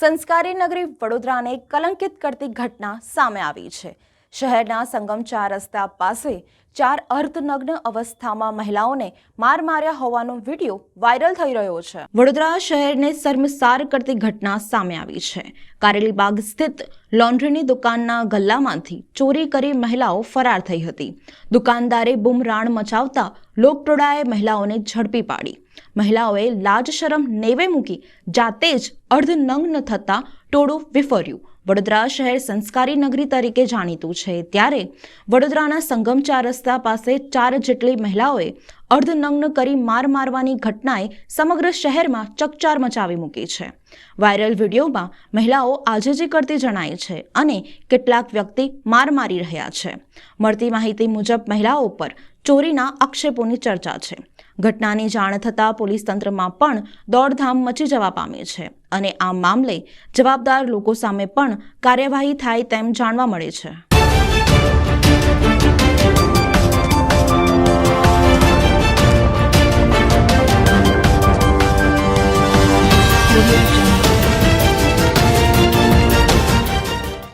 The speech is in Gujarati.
સંસ્કારી નગરી વડોદરાને કલંકિત કરતી ઘટના સામે આવી છે. શહેરના સંગમ ચાર રસ્તા પાસે ચાર અર્ધનગ્ન અવસ્થામાં મહિલાઓને માર માર્યા હોવાનો વીડિયો વાયરલ થઈ રહ્યો છે. વડોદરા શહેરને શર્મસાર કરતી ઘટના સામે આવી છે. કારેલીબાગ સ્થિત લોન્ડ્રીની દુકાનના ગલ્લામાંથી ચોરી કરી મહિલાઓ ફરાર થઈ હતી. દુકાનદારે બુમરાણ મચાવતા લોકટોળાએ મહિલાઓને ઝડપી પાડી. મહિલાઓએ લાજ શરમ નેવે મૂકી જાતે જ અર્ધનગ્ન થતાં ટોળું વિફર્યું. વડોદરા શહેર સંસ્કારી નગરી તરીકે જાણીતું છે. ત્યારે વડોદરાના સંગમ ચાર રસ્તા પાસે ચાર જેટલી મહિલાઓએ અર્ધનગ્ન કરી માર મારવાની ઘટનાએ સમગ્ર શહેરમાં ચકચાર મચાવી મૂકી છે. વાયરલ વિડીયોમાં મહિલાઓ આજીજી કરતી જણાય છે અને કેટલાક વ્યક્તિ માર મારી રહ્યા છે. મળતી માહિતી મુજબ મહિલાઓ પર ચોરીના આક્ષેપોની ચર્ચા છે. ઘટનાની જાણ થતાં પોલીસ તંત્રમાં પણ દોડધામ મચી જવા પામી છે અને આ મામલે જવાબદાર લોકો સામે પણ કાર્યવાહી થાય તેમ જાણવા મળે છે. Audio